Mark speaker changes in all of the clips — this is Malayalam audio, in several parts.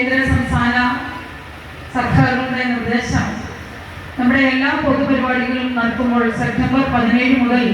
Speaker 1: കേന്ദ്ര സംസ്ഥാന സർക്കാരുകളുടെ നിർദ്ദേശം. നമ്മുടെ എല്ലാ പൊതുപരിപാടികളും നടക്കുമ്പോൾ സെപ്റ്റംബർ പതിനേഴ് മുതൽ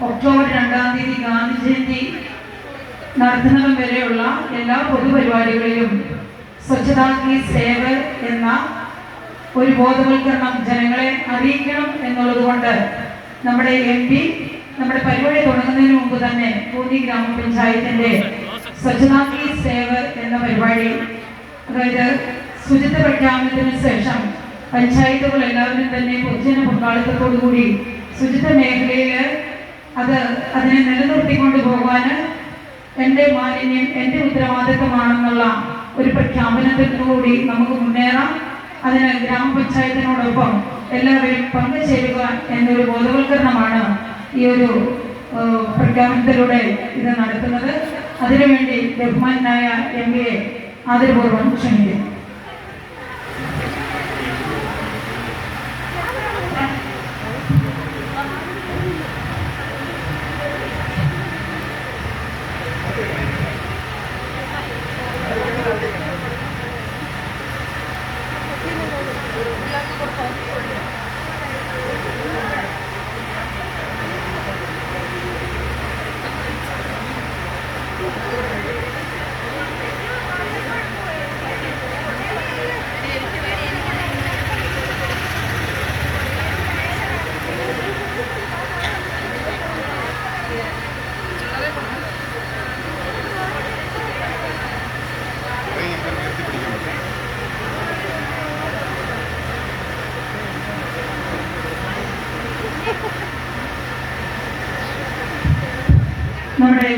Speaker 1: ഒക്ടോബർ രണ്ടാം തീയതി ഗാന്ധി ജയന്തി നടത്തുന്നതും വരെയുള്ള എല്ലാ പൊതുപരിപാടികളിലും സ്വച്ഛതാ സേവ എന്ന ഒരു ബോധവൽക്കരണം ജനങ്ങളെ അറിയിക്കണം എന്നുള്ളത് നമ്മുടെ എം പി നമ്മുടെ പരിപാടി തുടങ്ങുന്നതിന് മുമ്പ് തന്നെ പൂന്തി ഗ്രാമപഞ്ചായത്തിന്റെ സ്വച്ഛതാ സേവ എന്ന പരിപാടി അതായത് ശുചിത്വ പ്രഖ്യാപനത്തിന് ശേഷം പഞ്ചായത്തുകൾ എല്ലാവരും തന്നെ പൊതുജന പങ്കാളിത്തത്തോടുകൂടി ശുചിത്വ മേഖലയിൽ അത് അതിനെ നിലനിർത്തിക്കൊണ്ട് പോകാൻ എന്റെ മാലിന്യം എന്റെ ഉത്തരവാദിത്തമാണെന്നുള്ള ഒരു പ്രഖ്യാപനത്തിലൂടി നമുക്ക് മുന്നേറാം. അതിന് ഗ്രാമപഞ്ചായത്തിനോടൊപ്പം എല്ലാവരും പങ്കുചേരുക എന്നൊരു ബോധവൽക്കരണമാണ് ഈ ഒരു പ്രഖ്യാപനത്തിലൂടെ ഇത് നടത്തുന്നത്. അതിനുവേണ്ടി ബഹുമാനായ എം എ ആദരപൂർവം ക്ഷണിക്കുന്നു നമ്മുടെ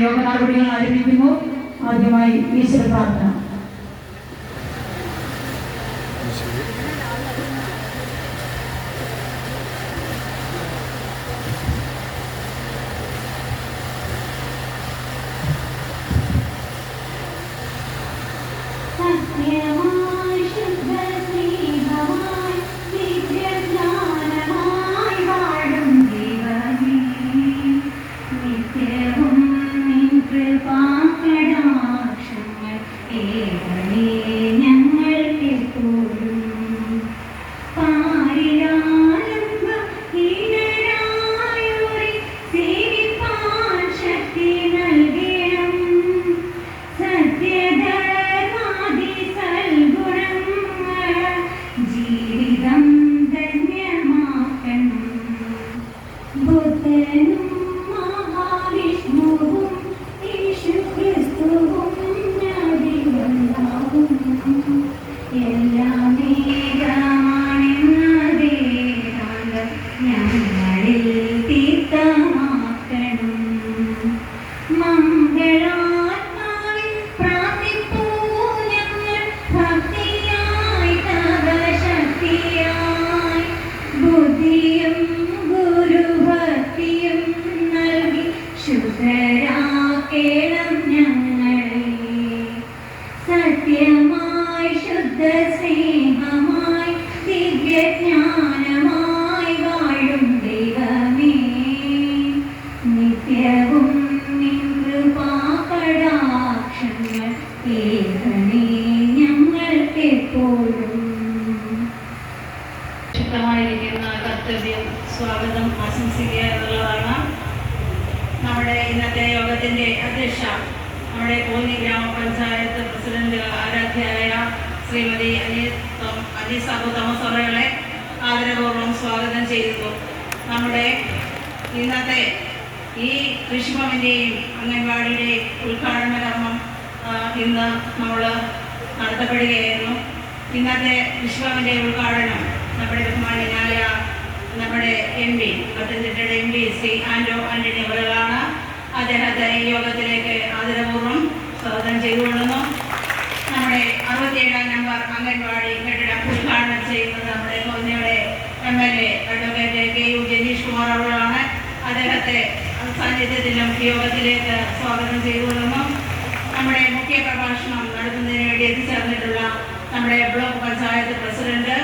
Speaker 1: യോഗ നടപടികൾ ആരംഭിക്കുന്നു. ആദ്യമായി ഈശ്വര പ്രാർത്ഥന.
Speaker 2: ശുദ്ധമായിരിക്കുന്ന കർത്തവ്യം സ്വാഗതം ആശംസിക്കുക എന്നുള്ളതാണ് നമ്മുടെ ഇന്നത്തെ യോഗത്തിന്റെ അധ്യക്ഷ. നമ്മുടെ കോന്നി ഗ്രാമപഞ്ചായത്ത് പ്രസിഡന്റ് ആരാധ്യയായ ശ്രീമതി അനീസ് തോമസ് അവരുടെ ആദരപൂർവം സ്വാഗതം ചെയ്യുന്നു. നമ്മുടെ ഇന്നത്തെ ഈ കൃഷിഭവന്റെയും അംഗൻവാടിയുടെയും ഉദ്ഘാടന കർമ്മം ഇന്ന് നമ്മൾ നടത്തപ്പെടുകയായിരുന്നു. ഇന്നത്തെ കൃഷിഭവന്റെ ഉദ്ഘാടനം നമ്മുടെ ബഹുമാനായ നമ്മുടെ എം പി പത്തനംതിട്ടയുടെ M P C Anto Antony അവരുകളാണ്. അദ്ദേഹത്തെ ഈ യോഗത്തിലേക്ക് ആദരപൂർവം സ്വാഗതം ചെയ്തുകൊള്ളുന്നു. നമ്മുടെ അറുപത്തിയേഴാം നമ്പർ അംഗൻവാടി കെട്ടിടം ഉദ്ഘാടനം ചെയ്യുന്നത് നമ്മുടെ കൊന്നയുടെ M L A advocate K U Janish Kumar അവരുകളാണ്. അദ്ദേഹത്തെ സാന്നിധ്യത്തിലും യോഗത്തിലേക്ക് സ്വാഗതം ചെയ്തുകൊള്ളുന്നു. നമ്മുടെ മുഖ്യ പ്രഭാഷണം നടത്തുന്നതിന് വേണ്ടി എത്തിച്ചേർന്നിട്ടുള്ള നമ്മുടെ ബ്ലോക്ക് പഞ്ചായത്ത് പ്രസിഡന്റ്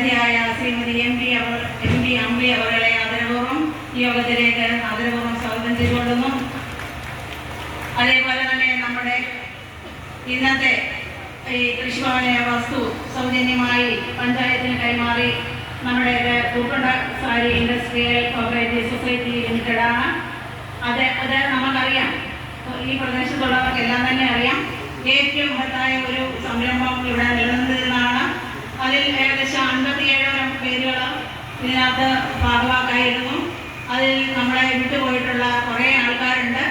Speaker 2: അരധ്യായ ശ്രീമതി എം പി അവർ എം പി അമ്പി അവരുടെ ആദരപൂർവം യോഗത്തിലേക്ക് ആദരപൂർവം സ്വാഗതം ചെയ്തുകൊള്ളുന്നു. അതേപോലെ തന്നെ നമ്മുടെ ഇന്നത്തെ ഈ കൃഷിഭവന വസ്തു സൗജന്യമായി പഞ്ചായത്തിന് കൈമാറി നമ്മുടെ പൂക്കണ്ട സാരി ഇൻഡസ്ട്രിയൽ കോപ്പറേറ്റീവ് സൊസൈറ്റി ലിമിറ്റഡാണ് അത് അത് നമുക്കറിയാം. ഈ പ്രദേശത്തുള്ളവർക്കെല്ലാം തന്നെ അറിയാം. ഏറ്റവും മഹത്തായ ഒരു സംരംഭം ഇവിടെ നിലനിന്നിരുന്നതാണ്. അതിൽ ഏകദേശം അൻപത്തിയേഴോളം പേരുകൾ ഇതിനകത്ത് ഭാഗവാക്കായിരുന്നു. അതിൽ നമ്മളെ വിട്ടുപോയിട്ടുള്ള കുറേ ആൾക്കാരുണ്ട്.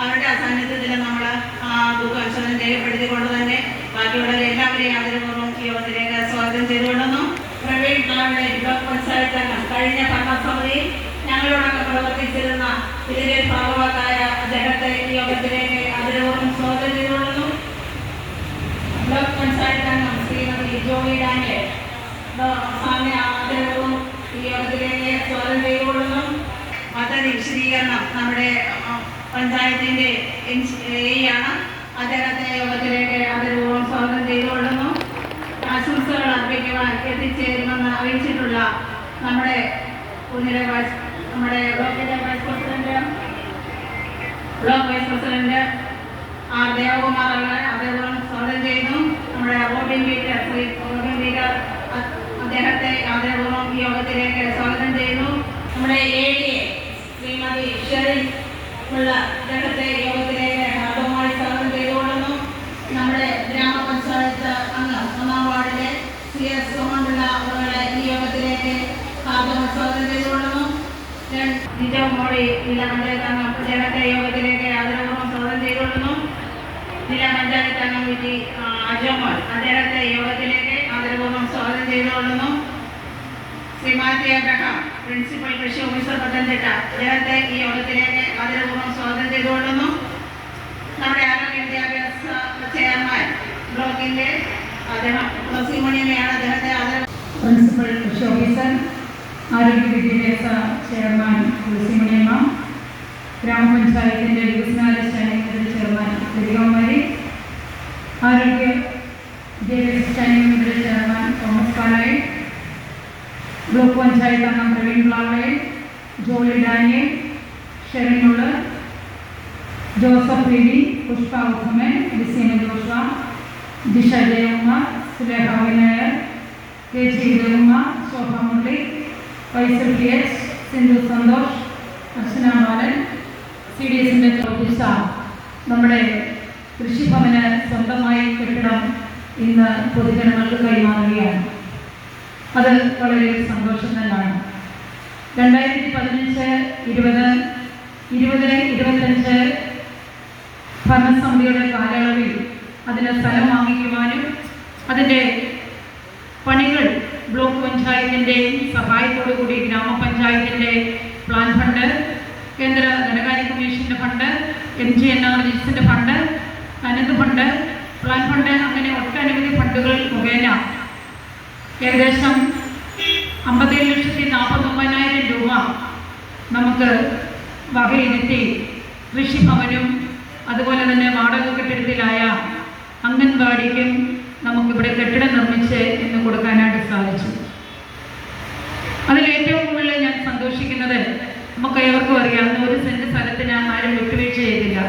Speaker 2: അവരുടെ അസാന്നിധ്യത്തിൽ നമ്മൾ ആ ദുഃഖാശ്വാസം രേഖപ്പെടുത്തിക്കൊണ്ട് തന്നെ ബാക്കിയുള്ള എല്ലാവരെയും ആദരപൂർവം ഈ യോഗത്തിലേക്ക് സ്വാഗതം ചെയ്തുകൊള്ളുന്നു പ്രവീൺ നമ്മുടെ ബ്ലോക്ക് പഞ്ചായത്ത് അംഗം കഴിഞ്ഞ ഭരണസമിതിയിൽ ഞങ്ങളോടൊക്കെ പ്രവർത്തിച്ചിരുന്ന ഇതിലെ ഭാഗവാക്കായ അദ്ദേഹത്തെ ഈ യോഗത്തിലേക്ക് ആദരപൂർവം സ്വാഗതം ചെയ്തുകൊള്ളുന്നു ബ്ലോക്ക് പഞ്ചായത്ത് അംഗം ശ്രീമതി ജോണി ഡാനിയൽ സാമ്യ ആദരവും ഈ യോഗത്തിലേക്ക് സ്വാഗതം ചെയ്തുകൊള്ളുന്നു പദ്ധതി വിശദീകരണം നമ്മുടെ പഞ്ചായത്തിന്റെ ആണ് അദ്ദേഹത്തെ യോഗത്തിലേക്ക് സ്വാഗതം ചെയ്തുകൊള്ളുന്നു. ആശംസകൾ അർപ്പിക്കുവാൻ എത്തിച്ചേരുമെന്ന് അറിയിച്ചിട്ടുള്ള നമ്മുടെ കുഞ്ഞിലെ വൈസ് നമ്മുടെ ബ്ലോക്കിന്റെ vice president block vice president R. Devakumar അവരെ അദ്ദേഹം സ്വാഗതം ചെയ്യുന്നു. നമ്മുടെ voting leader Shri voting leader അദ്ദേഹത്തെ യോഗത്തിലേക്ക് സ്വാഗതം ചെയ്യുന്നു. നമ്മുടെ ഏ ശ്രീമതി ഷെറിൻ ഉള്ള അദ്ദേഹത്തെ യോഗത്തിലേക്ക് ഹാർദവമായി സ്വാഗതം ചെയ്തുകൊള്ളുന്നു. നമ്മുടെ ഗ്രാമപഞ്ചായത്ത് അംഗം ഒന്നാം വാർഡിലെ സി എസ് സുമണ്ടുള്ള അവരുടെ ഈ യോഗത്തിലേക്ക് ഹാർദവമായി സ്വാഗതം ചെയ്തുകൊള്ളുന്നു. ഞാൻ മോളി ജില്ലാ പഞ്ചായത്ത് അംഗം അദ്ദേഹത്തെ യോഗത്തിലേക്ക് ആദരപൂർവം സ്വാഗതം ചെയ്തുകൊള്ളുന്നു. ജില്ലാ പഞ്ചായത്ത് അംഗം വിജി അജോമോൾ അദ്ദേഹത്തെ യോഗത്തിലേക്ക് ആദരപൂർവം സ്വാഗതം ചെയ്തുകൊള്ളുന്നു. ശ്രീമാതി അബ്രഹാം പ്രിൻസിപ്പൽ കൃഷി ഓഫീസർ പത്തനംതിട്ട. അദ്ദേഹത്തെ ഈ യോഗത്തിലേക്ക് ആദരപൂർവം സ്വാഗതം ചെയ്തുകൊള്ളുന്നു. നമ്മുടെ ആരോഗ്യ വിദ്യാഭ്യാസ ചെയർമാൻ ബ്ലോക്കിന്റെ അദ്ദേഹം തുളസി മണിയമ്മയാണ് അദ്ദേഹത്തെ ആദര
Speaker 3: പ്രിൻസിപ്പൽ കൃഷി ഓഫീസർ ആരോഗ്യ വിദ്യാഭ്യാസ ചെയർമാൻ തുളസിമണിയമ്മ ഗ്രാമപഞ്ചായത്തിന്റെ സ്റ്റാൻഡിംഗ് ചെയർമാൻ ലതികകുമാരി ജയകുമാർ സുലേഖ വിനായർ കെ ജി രഘുമാർ Shobha വൈസൽ P H Sindhu Santhosh Archana Balan C D എസിന്റെ ഓഫീസ നമ്മുടെ കൃഷിഭവന് സ്വന്തമായി കെട്ടിടം ഇന്ന് പൊതുജനങ്ങൾക്ക് കൈമാറുകയാണ്. അത് വളരെ സന്തോഷം തന്നെയാണ്. രണ്ടായിരത്തി പതിനഞ്ച് ഇരുപത് ഇരുപത് ഇരുപത്തഞ്ച് ഭരണസമിതിയുടെ കാലയളവിൽ അതിന് സ്ഥലം വാങ്ങിക്കുവാനും അതിന്റെ പണികൾ ബ്ലോക്ക് പഞ്ചായത്തിന്റെ സഹായത്തോടു കൂടി ഗ്രാമപഞ്ചായത്തിന്റെ പ്ലാൻ ഫണ്ട് കേന്ദ്ര ധനകാര്യ കമ്മീഷന്റെ fund M G N R ജിസിന്റെ fund Anant fund plan fund അങ്ങനെ ഒട്ടനവധി ഫണ്ടുകൾ മുഖേന ഏകദേശം അമ്പത്തേഴ് ലക്ഷത്തി നാൽപ്പത്തൊമ്പതിനായിരം രൂപ നമുക്ക് വകയിരുത്തി കൃഷിഭവനും അതുപോലെ തന്നെ വാടക കെട്ടിടത്തിലായ അംഗൻവാടിക്കും നമുക്കിവിടെ കെട്ടിടം നിർമ്മിച്ച് ഇന്ന് കൊടുക്കാനായിട്ട് സാധിച്ചു. അതിൽ ഏറ്റവും കൂടുതൽ ഞാൻ സന്തോഷിക്കുന്നത് നമുക്ക് ഏവർക്കും അറിയാവുന്ന ഒരു സെന്റ് സ്ഥലത്തിന് ആരും വിട്ടുവീഴ്ച ചെയ്തില്ല.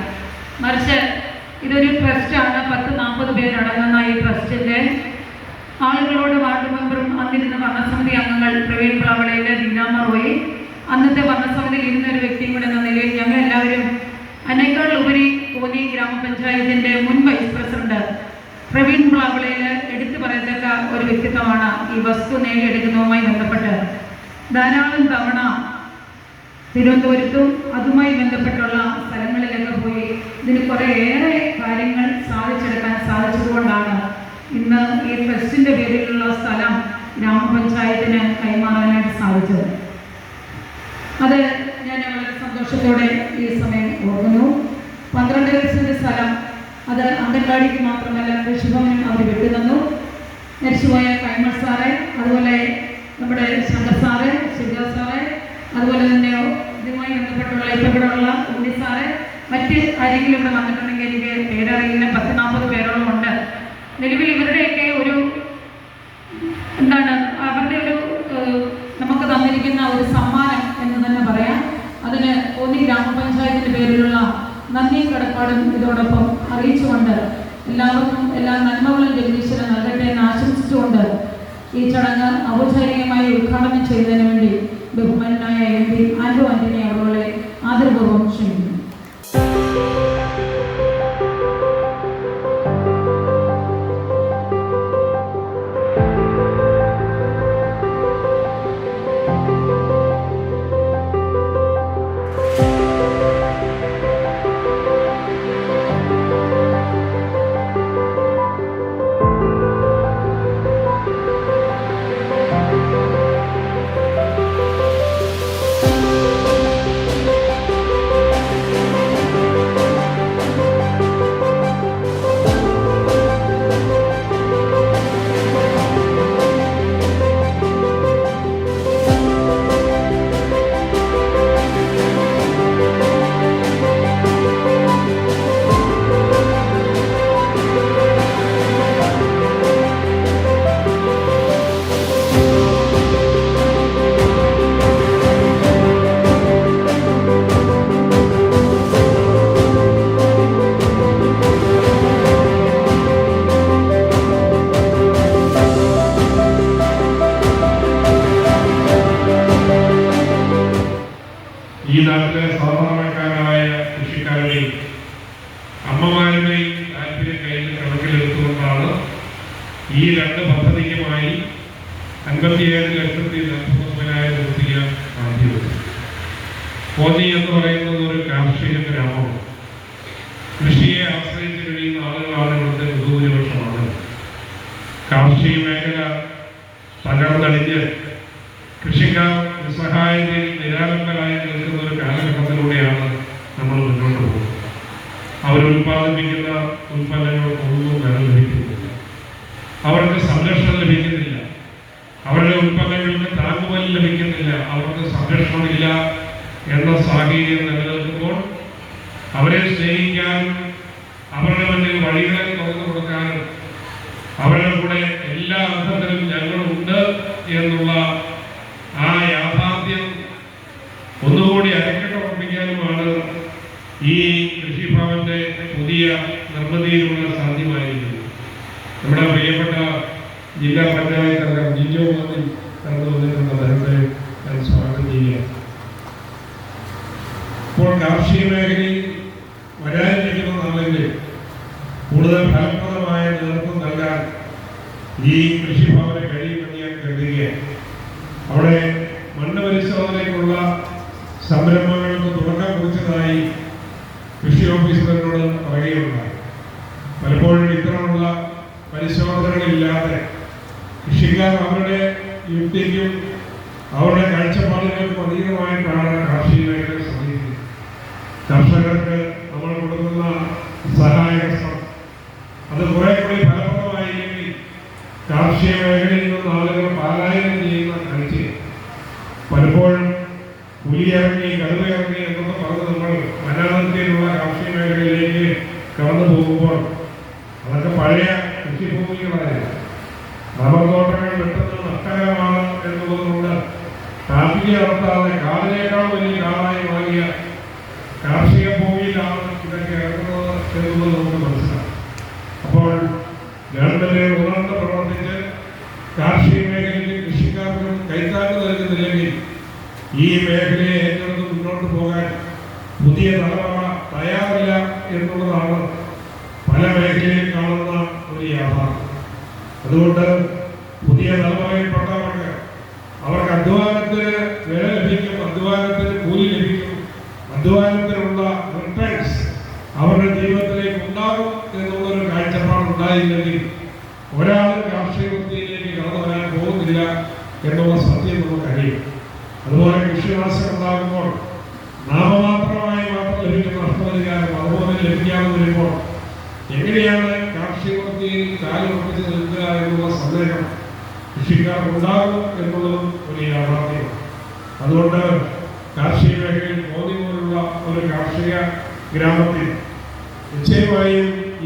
Speaker 3: മറിച്ച് ഇതൊരു ട്രസ്റ്റാണ് പത്ത് നാൽപ്പത് പേരടങ്ങുന്ന ഈ ട്രസ്റ്റിന്റെ ആളുകളോട് വാർഡ് മെമ്പറും അന്നിരുന്ന ഭരണസമിതി അംഗങ്ങൾ പ്രവീൺ പ്ലാവളയിലെ ദീനാമ റോയി അന്നത്തെ ഭരണസമിതിയിൽ ഇരുന്ന ഒരു വ്യക്തിയും കൂടെ എന്ന നിലയിൽ ഞങ്ങൾ എല്ലാവരും അതിനേക്കാൾ ഉപരി കോന്നി ഗ്രാമപഞ്ചായത്തിന്റെ മുൻ വൈസ് പ്രസിഡന്റ് പ്രവീൺ പ്ലാവളയിൽ എടുത്തു പറയത്തക്ക ഒരു വ്യക്തിത്വമാണ് ഈ വസ്തു നേടിയെടുക്കുന്നതുമായി ബന്ധപ്പെട്ട്. ധാരാളം തവണ തിരുവനന്തപുരത്തും അതുമായി ബന്ധപ്പെട്ടുള്ള സ്ഥലങ്ങളിലൊക്കെ പോയി ഇതിന് കുറേയേറെ കാര്യങ്ങൾ സാധിച്ചെടുക്കാൻ സാധിച്ചതുകൊണ്ടാണ് ഇന്ന് ഈ ട്രസ്റ്റിന്റെ പേരിലുള്ള സ്ഥലം ഗ്രാമപഞ്ചായത്തിന് കൈമാറാനായിട്ട് സാധിച്ചത്. അത് സന്തോഷത്തോടെ ഈ സമയം ഓർക്കുന്നു. പന്ത്രണ്ട് സെന്റ് സ്ഥലം അത് അംഗൻവാടിക്ക് മാത്രമല്ല കൃഷിഭവനും അവർ വിട്ടുതന്നു. മരിച്ചുപോയ കൈമൾ സാറ് അതുപോലെ നമ്മുടെ ശങ്കർ സാറ് ശിവ സാറ് അതുപോലെ തന്നെ ഇതുമായി ബന്ധപ്പെട്ടുള്ള ഇപ്പോഴുള്ള ഉണ്ണി സാറ് മറ്റ് ആരെങ്കിലും ഇവിടെ വന്നിട്ടുണ്ടെങ്കിൽ എനിക്ക് പേരറിയില്ല. പത്ത് നാൽപ്പത് പേരോളം ഉണ്ട്. നിലവിൽ ഇവരുടെയൊക്കെ ഒരു എന്താണ് അവരുടെ ഒരു നമുക്ക് തന്നിരിക്കുന്ന ഒരു സമ്മാനം എന്ന് തന്നെ പറയാം അതിന് കോന്നി ഗ്രാമപഞ്ചായത്തിന്റെ പേരിലുള്ള നന്ദിയും കടപ്പാടും ഇതോടൊപ്പം അറിയിച്ചുകൊണ്ട് എല്ലാവർക്കും എല്ലാ നന്മകളും ജഗദീശ്വരൻ നൽകട്ടെ എന്ന് ആശംസിച്ചുകൊണ്ട് ഈ ചടങ്ങ് ഔപചാരികമായി ഉദ്ഘാടനം ചെയ്തതിനു വേണ്ടി ബഹുമാനായ എം പി ആൻഡോ ആന്റണി അവളെ ആദരപൂർവം ക്ഷണിക്കുന്നു.
Speaker 4: അമ്മമാരുടെയും താല്പര്യം കണക്കിലെടുത്തുകൊണ്ടാണ് ഈ രണ്ട് പദ്ധതിക്കുമായി അൻപത്തിയേഴ് ലക്ഷത്തി നാൽപ്പത്തൊമ്പതിനായിരം രൂപ മാറ്റിയത് കോന്നി എന്ന് പറയുന്നത് ഒരു കാർഷിക ഗ്രാമമാണ്. ജില്ലാ പഞ്ചായത്ത് അംഗം ജിജോ കടന്നു വന്നിട്ടുണ്ട് അദ്ദേഹത്തെ ഞാൻ സ്വാഗതം ചെയ്യുക ഇപ്പോൾ കാർഷിക മേഖലയിൽ വരാനിരിക്കുന്ന നാളുകളിൽ കൂടുതൽ ഫലപ്രദമായ നേതൃത്വം നൽകാൻ ഈ കൃഷിഭവന് കഴിയുമെന്ന് ഞാൻ കരുതുകയാണ് അവിടെ മണ്ണ് പരിശോധനയ്ക്കുള്ള സംരംഭങ്ങൾക്ക് തുടക്കം കുറിച്ചതായി കൃഷി ഓഫീസറിനോട് പറയുകയുണ്ടായി. പലപ്പോഴും ഇത്തരമുള്ള കൃഷിക്കാർ അവരുടെ യുക്തിക്കും അവരുടെ കാഴ്ചപ്പാടുകൾക്കും അധീനമായിട്ടാണ് കാർഷിക മേഖല സമീപിക്കുന്നത്. കർഷകർക്ക് നമ്മൾ കൊടുക്കുന്ന സഹായഹസ്തം അത് കുറെ കൂടി ഫലപ്രദമായിരിക്കും കാർഷിക മേഖലയിൽ നിന്ന് ആളുകൾ പാലായനം ചെയ്യുന്ന കാഴ്ച പലപ്പോഴും പുലിയിറങ്ങി കടുവയിറങ്ങി എന്നുള്ളത് നമുക്ക് മനസ്സിലാക്കാം. അപ്പോൾ ഗവൺമെന്റ് ഉണർന്ന് പ്രവർത്തിച്ച് കാർഷിക മേഖലയിൽ കൃഷിക്കാർക്കും കൈത്താക്ക് നൽകുന്നില്ലെങ്കിൽ ഈ മേഖലയെ ഏറ്റെടുത്ത് മുന്നോട്ട് പോകാൻ പുതിയ തലമുറ തയ്യാറില്ല എന്നുള്ളതാണ് പല മേഖലയിൽ കാണുന്ന ഒരു യാഥാർത്ഥ്യം. അതുകൊണ്ട്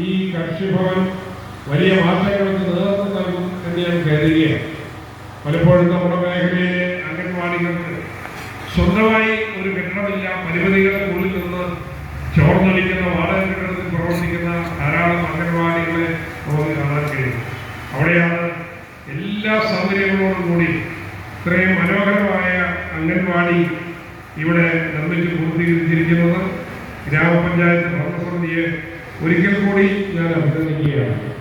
Speaker 4: ഈ കർഷിഭവൻ വലിയ മാറ്റങ്ങൾക്ക് നേതൃത്വം നൽകും എന്ന് ഞാൻ കരുതുകയാണ്. പലപ്പോഴും നമ്മുടെ മേഖലയിലെ അംഗൻവാടികൾക്ക് സ്വന്തമായി ഒരു കെട്ടിടമില്ല പരിമിതികൾക്കുള്ളിൽ നിന്ന് ചോർന്നൊലിക്കുന്ന വാടക കെട്ടിടത്തിൽ പ്രവർത്തിക്കുന്ന ധാരാളം അംഗൻവാടികളെ നമുക്ക് കാണാൻ കഴിയും. അവിടെയാണ് എല്ലാ സൗകര്യങ്ങളോടും കൂടി ഇത്രയും മനോഹരമായ അംഗൻവാടി ഇവിടെ നിർമ്മിച്ച് പൂർത്തീകരിച്ചിരിക്കുന്നത്. ഗ്രാമപഞ്ചായത്ത് ഭരണസമിതിയെ ഒരിക്കൽ കൂടി ഞാൻ അഭിനന്ദിക്കുകയാണ്.